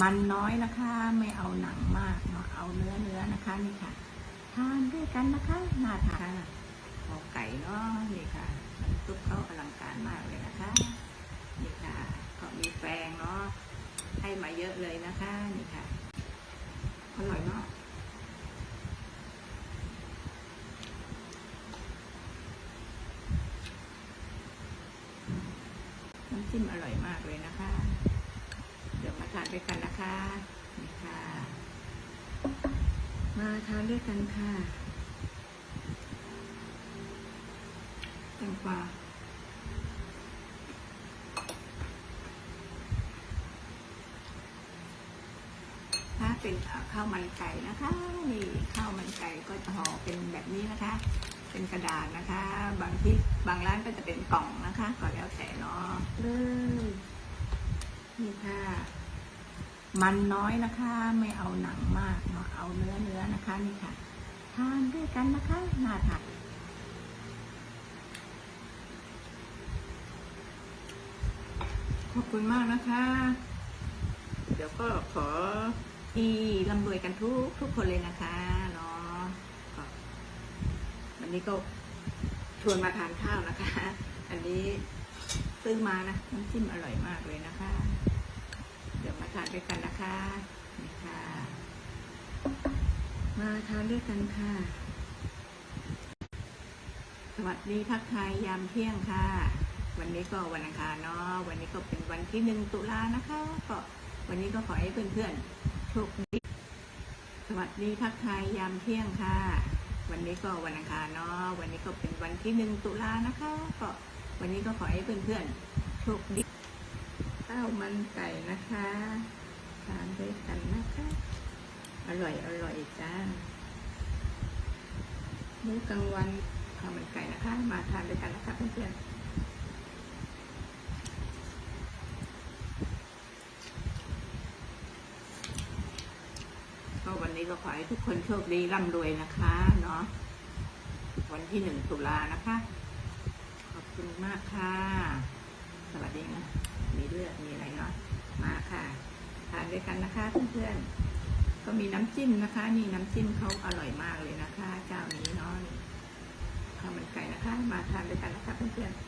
มันน้อยนะคะ ไม่เอาหนังมากเนาะเอาเนื้อเนื้อนะคะนี่ค่ะ ทานด้วยกันนะคะน่าทานคอไก่เนาะนี่ค่ะน้ำซุปเขาอลังการมากเลยนะคะนี่ค่ะก็มีแฟงเนาะให้มาเยอะเลยนะคะนี่ค่ะอร่อยมากน้ำจิ้มอร่อยมากเลยนะ ดี๋ยวมาทานด้วยกันนะคะนี่ค่ะ มาทานด้วยกันค่ะแตงกวาถ้าเป็นข้าวมันไก่นะคะนี่ข้าวมันไก่ก็จะห่อเป็นแบบนี้นะคะ เป็นกระดาษนะคะ บางที่บางร้านก็จะเป็นกล่องนะคะ ก็แล้วแต่เนาะเลยนี่ค่ะ มันน้อยนะคะ ไม่เอาหนังมากเนาะเอาเนื้อเนื้อนะคะนี่ค่ะ ทานด้วยกันนะคะน่าทานขอบคุณมากนะคะ เดี๋ยวก็ขอที่ร่ำรวยกันทุกทุกคนเลยนะคะเนาะวันนี้ก็ชวนมาทานข้าวนะคะ อันนี้ซื้อมานะน้ำจิ้มอร่อยมากเลยนะคะ ทานด้วยกันนะคะนี่ค่ะ มาทานด้วยกันค่ะ สวัสดีทักทายยามเที่ยงค่ะ วันนี้ก็วันอังคารเนาะวันนี้ก็เป็นวันที่หนึ่งตุลานะคะ ก็วันนี้ก็ขอให้เพื่อนๆโชคดีสวัสดีทักทายยามเที่ยงค่ะ วันนี้ก็วันอังคารเนาะวันนี้ก็เป็นวันที่หนึ่งตุลานะคะ ก็วันนี้ก็ขอให้เพื่อนๆโชคดี ข้าวมันไก่นะคะทานด้วยกันนะคะ อร่อยอร่อยจ้ามื้อกลางวันข้าวมันไก่นะคะ มาทานด้วยกันนะคะเพื่อนๆก็วันนี้ก็ขอให้ทุกคนโชคดีร่ำรวยนะคะเนาะวันที่หนึ่งตุลานะคะ ขอบคุณมากค่ะ สวัสดีนะมีเลือดมีอะไรเนาะมาค่ะทานด้วยกันนะคะเพื่อนๆก็มีน้ำจิ้มนะคะ นี่น้ำจิ้มเขาอร่อยมากเลยนะคะ เจ้านี้เนาะนี่ข้าวมันไก่นะคะ มาทานด้วยกันนะคะเพื่อนๆ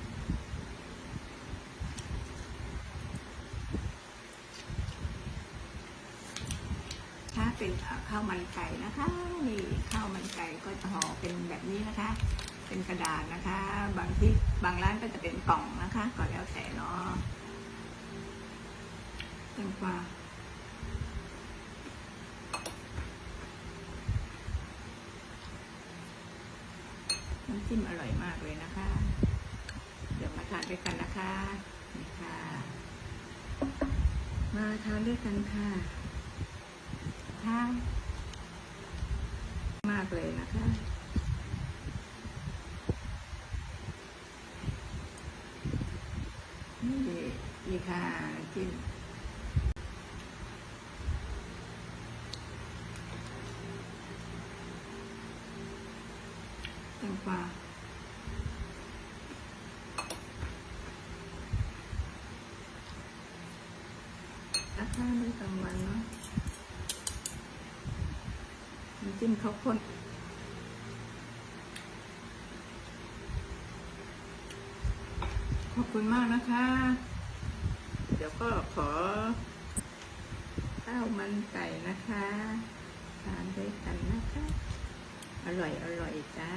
ถ้าเป็นข้าวมันไก่นะคะนี่ข้าวมันไก่ก็จะห่อเป็นแบบนี้นะคะ เป็นกระดาษนะคะ บางที่บางร้านก็จะเป็นกล่อง นะคะ ก็แล้วแต่เนาะแตงกวาน้ำจิ้มอร่อยมากเลยนะคะ เดี๋ยวมาทานด้วยกันนะคะนี่ค่ะ มาทานด้วยกันค่ะค่ะากเลยนะคะ นี่นี่ค่ะจิ้มแตงกวาราคาไม่กลางวันเนาะน้ำจิ้มเขาวข้นขอบคุณมากนะคะ เดี๋ยวก็ขอข้าวมันไก่นะคะ ทานด้วยกันนะคะ อร่อย อร่อยจ้า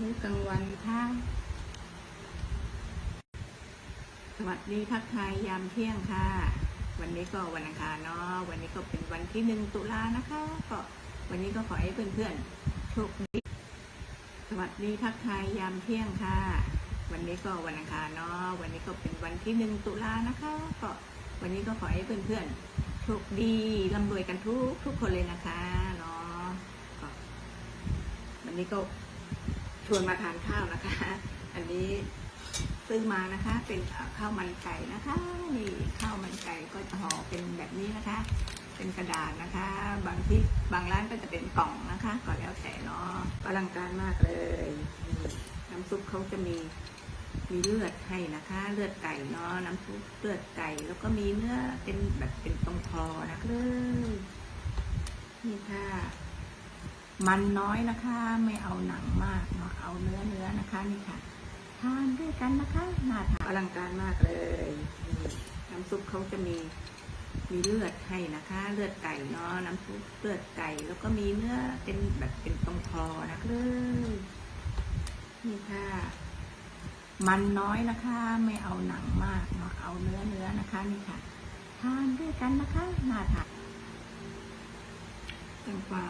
มื้อกลางวันค่ะสวัสดีทักทายยามเที่ยงค่ะ วันนี้ก็วันอังคารเนาะวันนี้ก็เป็นวันที่หนึ่งตุลานะคะ ก็วันนี้ก็ขอให้เพื่อนๆโชคดีสวัสดีทักทายยามเที่ยงค่ะ วันนี้ก็วันอังคารเนาะวันนี้ก็เป็นวันที่หนึ่งตุลานะคะ ก็วันนี้ก็ขอให้เพื่อนๆโชคดีร่ำรวยกันทุกทุกคนเลยนะคะเนาะก็วันนี้ก็ วนมาทานข้าวนะคะ อันนี้ซื้อมานะคะ เป็นข้าวมันไก่นะคะนี่ข้าวมันไก่ก็จะห่อเป็นแบบนี้นะคะ เป็นกระดาษนะคะ บางที่บางร้านก็จะเป็นกล่องนะคะก็แล้วแต่เนาะอลังการมากเลยน้ำซุปเขาจะมีมีเลือดให้นะคะ เลือดไก่เนาะน้ำซุปเลือดไก่ แล้วก็มีเนื้อเป็นแบบเป็นตรงคอนะเลยนี่ค่ะ มันน้อยนะคะ ไม่เอาหนังมากเนาะเอาเนื้อเนื้อนะคะ นี่ค่ะ ทานด้วยกันนะคะน่าทานอลังการมากเลยน้ำซุปเขาจะมีมีเลือดให้นะคะ เลือดไก่เนาะน้ำซุปเลือดไก่ แล้วก็มีเนื้อเป็นแบบเป็นตรงคอนะเลยนี่ค่ะ มันน้อยนะคะ ไม่เอาหนังมากเนาะเอาเนื้อเนื้อนะคะ นี่ค่ะ ทานด้วยกันนะคะน่าทานแตงกวา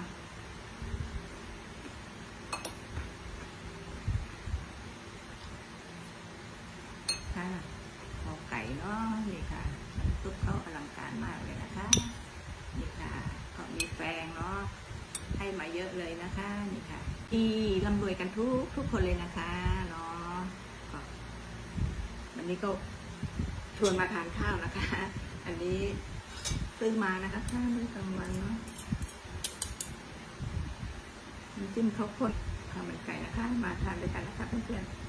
ค่ะขอไก่เนาะนี่ค่ะุปเขาอลังการมากเลยนะคะนี่ค่ะเขามีแฟงเนาะให้มาเยอะเลยนะคะนี่ค่ะที่ร่ำรวยกันทุกทุกคนเลยนะคะเนาะก็วันนี้ก็ชวนมาทานข้าวนะคะ อันนี้ซื้อมานะคะข้าวมื้อกลางวันเนาะน้ำจิ้มข้าวโพดข้าวมันไก่นะคะ มาทานด้วยกันนะคะเพื่อนๆ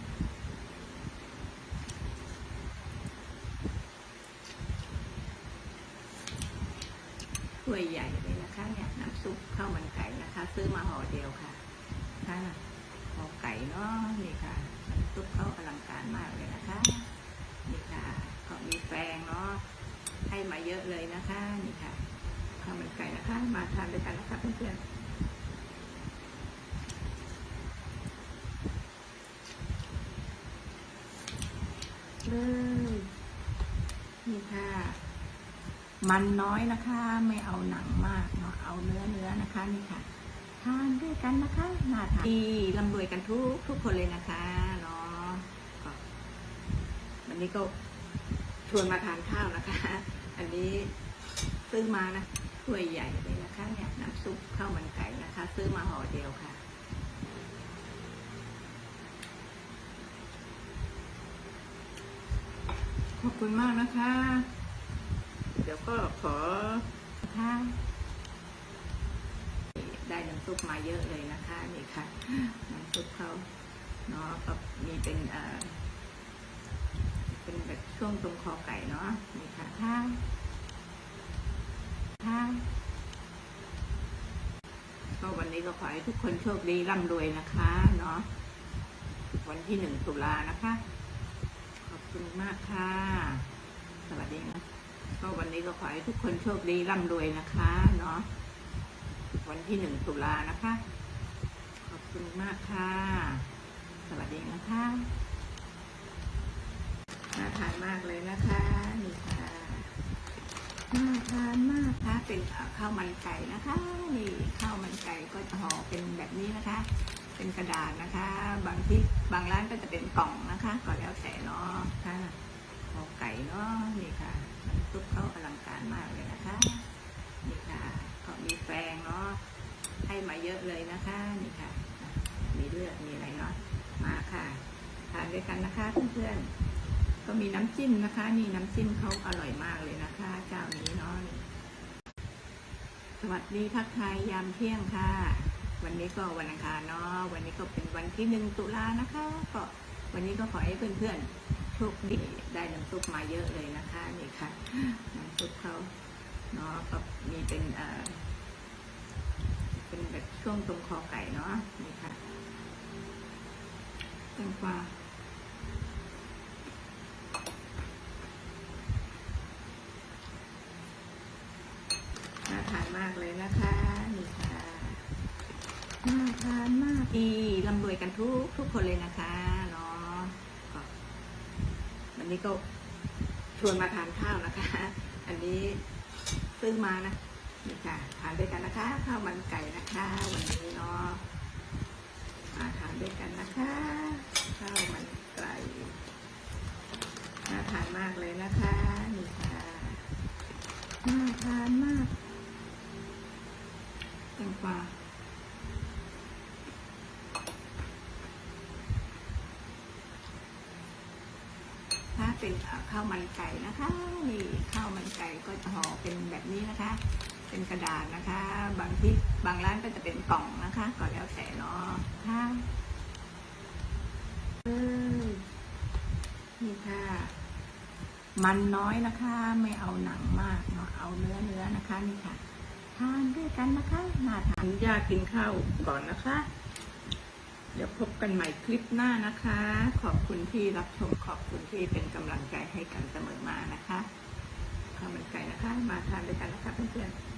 ถ้วยใหญ่เลยนะคะเนี่ยน้ำซุปข้าวมันไก่นะคะ ซื้อมาห่อเดียวค่ะค่ะห่อไก่เนาะนี่ค่ะน้ำซุปเขาอลังการมากเลยนะคะนี่ค่ะเขามีแฟงเนาะให้มาเยอะเลยนะคะนี่ค่ะข้าวมันไก่นะคะ มาทานด้วยกันนะคะเพื่อนๆเลยนี่ค่ะ มันน้อยนะคะ ไม่เอาหนังมากเนาะเอาเนื้อเนื้อนะคะนี่ค่ะ ทานด้วยกันนะคะน่าทานดีร่ำรวยกันทุกทุกคนเลยนะคะเนาะวันนี้ก็ชวนมาทานข้าวนะคะ อันนี้ซื้อมานะถ้วยใหญ่เลยนะคะเนี่ยน้ำซุปข้าวมันไก่นะคะ ซื้อมาห่อเดียวค่ะขอบคุณมากนะคะ ดี๋ยวก็ขอค่ะได้น้ำซุปมาเยอะเลยนะคะ นี่ค่ะ น้ำซุปเขาเนาะก็มีเป็นเอ่อเป็นแบบช่วงตรงคอไก่เนาะนี่ค่ะค่ะค่ะก็วันนี้ก็ขอให้ทุกคนโชคดีร่ำรวยนะคะเนาะวันที่หนึ่งตุลานะคะ ขอบคุณมากค่ะ สวัสดีนะ ก็วันนี้ก็ขอให้ทุกคนโชคดีร่ำรวยนะคะเนาะวันที่หนึ่งตุลานะคะ ขอบคุณมากค่ะ สวัสดีนะคะน่าทานมากเลยนะคะนี่ค่ะน่าทานมากค่ะเป็นข้าวมันไก่นะคะนี่ข้าวมันไก่ก็จะห่อเป็นแบบนี้นะคะ เป็นกระดาษนะคะ บางที่บางร้านก็จะเป็นกล่องนะคะ ก็แล้วแต่เนาะค่ะ เนาะนี่ค่ะน้ำซุปเขาอลังการมากเลยนะคะนี่ค่ะก็มีแฟงเนาะให้มาเยอะเลยนะคะนี่ค่ะ มีเลือดมีอะไรเนาะมาค่ะทานด้วยกันนะคะเพื่อนๆก็มีน้ำจิ้มนะคะ นี่น้ำจิ้มเขาอร่อยมากเลยนะคะ เจ้านี้เนาะสวัสดีทักทายยามเที่ยงค่ะ วันนี้ก็วันอังคารเนาะวันนี้ก็เป็นวันที่หนึ่งตุลานะคะ ก็วันนี้ก็ขอให้เพื่อนๆ โชคดีได้น้ำซุปมาเยอะเลยนะคะนี่ค่ะน้ำซุปเขาเนาะก็มีเป็นเอ่อเป็นแบบช่วงตรงคอไก่เนาะนี่ค่ะแตงกวาน่าทานมากเลยนะคะนี่ค่ะน่าทานมากดีร่ำรวยกันทุกทุกคนเลยนะคะ นี้ก็ชวนมาทานข้าวนะคะ อันนี้ซื้อมานะนี่ค่ะทานด้วยกันนะคะข้าวมันไก่นะคะ วันนี้เนาะมาทานด้วยกันนะคะข้าวมันไก่น่าทานมากเลยนะคะนี่ค่ะน่าทานมากแตงกวา เป็นข้าวมันไก่นะคะนี่ข้าวมันไก่ก็จะห่อเป็นแบบนี้นะคะ เป็นกระดาษนะคะ บางที่บางร้านก็จะเป็นกล่องนะคะก็แล้วแต่เนาะค่ะนี่ค่ะ มันน้อยนะคะ ไม่เอาหนังมากเนาะเอาเนื้อเนื้อนะคะนี่ค่ะ ทานด้วยกันนะคะน่าทานยากินข้าวก่อนนะคะเดี๋ยวพบกันใหม่คลิปหน้านะคะ ขอบคุณที่รับชม ขอบคุณที่เป็น ลังใจให้กันเสมอมานะคะข้าวมันไก่นะคะ มาทานด้วยกันนะคะเพื่อนๆ